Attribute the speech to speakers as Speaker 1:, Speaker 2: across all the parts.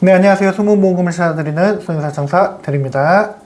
Speaker 1: 네, 안녕하세요. 수문보험금을 찾아드리는 손사청사 드립니다.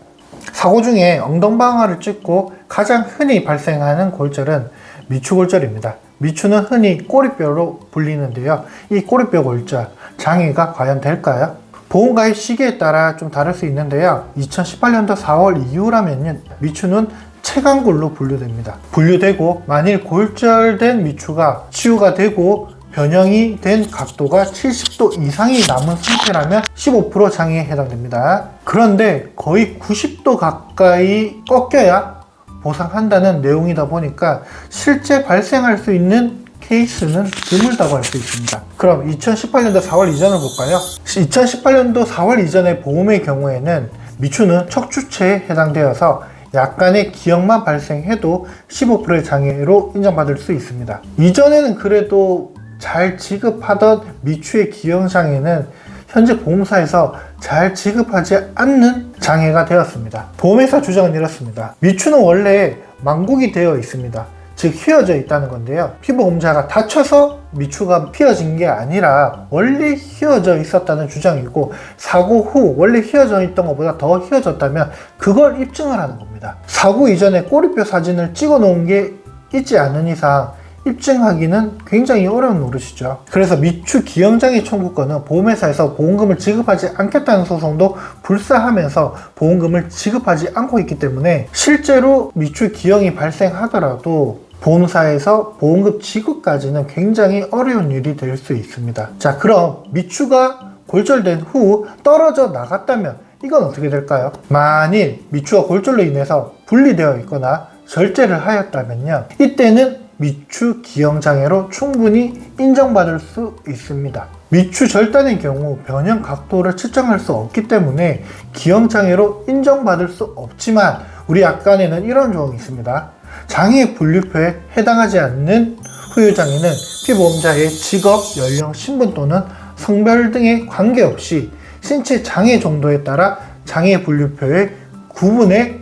Speaker 1: 사고 중에 엉덩방아를 찍고 가장 흔히 발생하는 골절은 미추골절입니다. 미추는 흔히 꼬리뼈로 불리는데요. 이 꼬리뼈 골절, 장애가 과연 될까요? 보험가입 시기에 따라 좀 다를 수 있는데요. 2018년도 4월 이후라면 미추는 체간골로 분류됩니다. 분류되고 만일 골절된 미추가 치유가 되고 변형이 된 각도가 70도 이상이 남은 상태라면 15% 장애에 해당됩니다. 그런데 거의 90도 가까이 꺾여야 보상한다는 내용이다 보니까 실제 발생할 수 있는 케이스는 드물다고 할 수 있습니다. 그럼 2018년도 4월 이전을 볼까요? 2018년도 4월 이전의 보험의 경우에는 미추는 척추체에 해당되어서 약간의 기형만 발생해도 15%의 장애로 인정받을 수 있습니다. 이전에는 그래도 잘 지급하던 미추의 기형 장애는 현재 보험사에서 잘 지급하지 않는 장애가 되었습니다. 보험회사 주장은 이렇습니다. 미추는 원래 망곡이 되어 있습니다. 즉 휘어져 있다는 건데요. 피부검자가 다쳐서 미추가 휘어진 게 아니라 원래 휘어져 있었다는 주장이고 사고 후 원래 휘어져 있던 것보다 더 휘어졌다면 그걸 입증을 하는 겁니다. 사고 이전에 꼬리뼈 사진을 찍어 놓은 게 있지 않은 이상 입증하기는 굉장히 어려운 노릇이죠. 그래서 미추 기형장애 청구권은 보험회사에서 보험금을 지급하지 않겠다는 소송도 불사하면서 보험금을 지급하지 않고 있기 때문에 실제로 미추 기형이 발생하더라도 보험사에서 보험금 지급까지는 굉장히 어려운 일이 될 수 있습니다. 자, 그럼 미추가 골절된 후 떨어져 나갔다면 이건 어떻게 될까요? 만일 미추가 골절로 인해서 분리되어 있거나 절제를 하였다면요. 이때는 미추 기형장애로 충분히 인정받을 수 있습니다. 미추 절단의 경우 변형 각도를 측정할 수 없기 때문에 기형장애로 인정받을 수 없지만 우리 약관에는 이런 조항이 있습니다. 장애 분류표에 해당하지 않는 후유장애는 피보험자의 직업, 연령, 신분 또는 성별 등에 관계없이 신체 장애 정도에 따라 장애 분류표의 구분에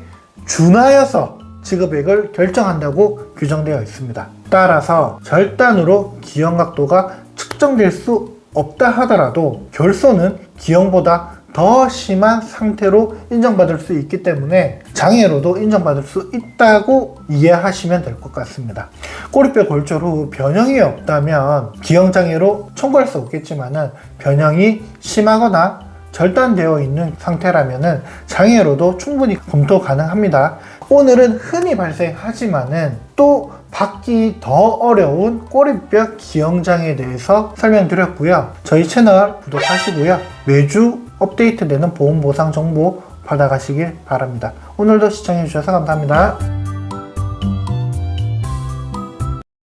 Speaker 1: 준하여서 지급액을 결정한다고 규정되어 있습니다. 따라서 절단으로 기형 각도가 측정될 수 없다 하더라도 결손은 기형보다 더 심한 상태로 인정받을 수 있기 때문에 장애로도 인정받을 수 있다고 이해하시면 될 것 같습니다. 꼬리뼈 골절 후 변형이 없다면 기형장애로 청구할 수 없겠지만은 변형이 심하거나 절단되어 있는 상태라면은 장애로도 충분히 검토 가능합니다. 오늘은 흔히 발생하지만은 또 받기 더 어려운 꼬리뼈 기형장애에 대해서 설명드렸고요. 저희 채널 구독하시고요. 매주 업데이트되는 보험 보상 정보 받아가시길 바랍니다. 오늘도 시청해주셔서 감사합니다.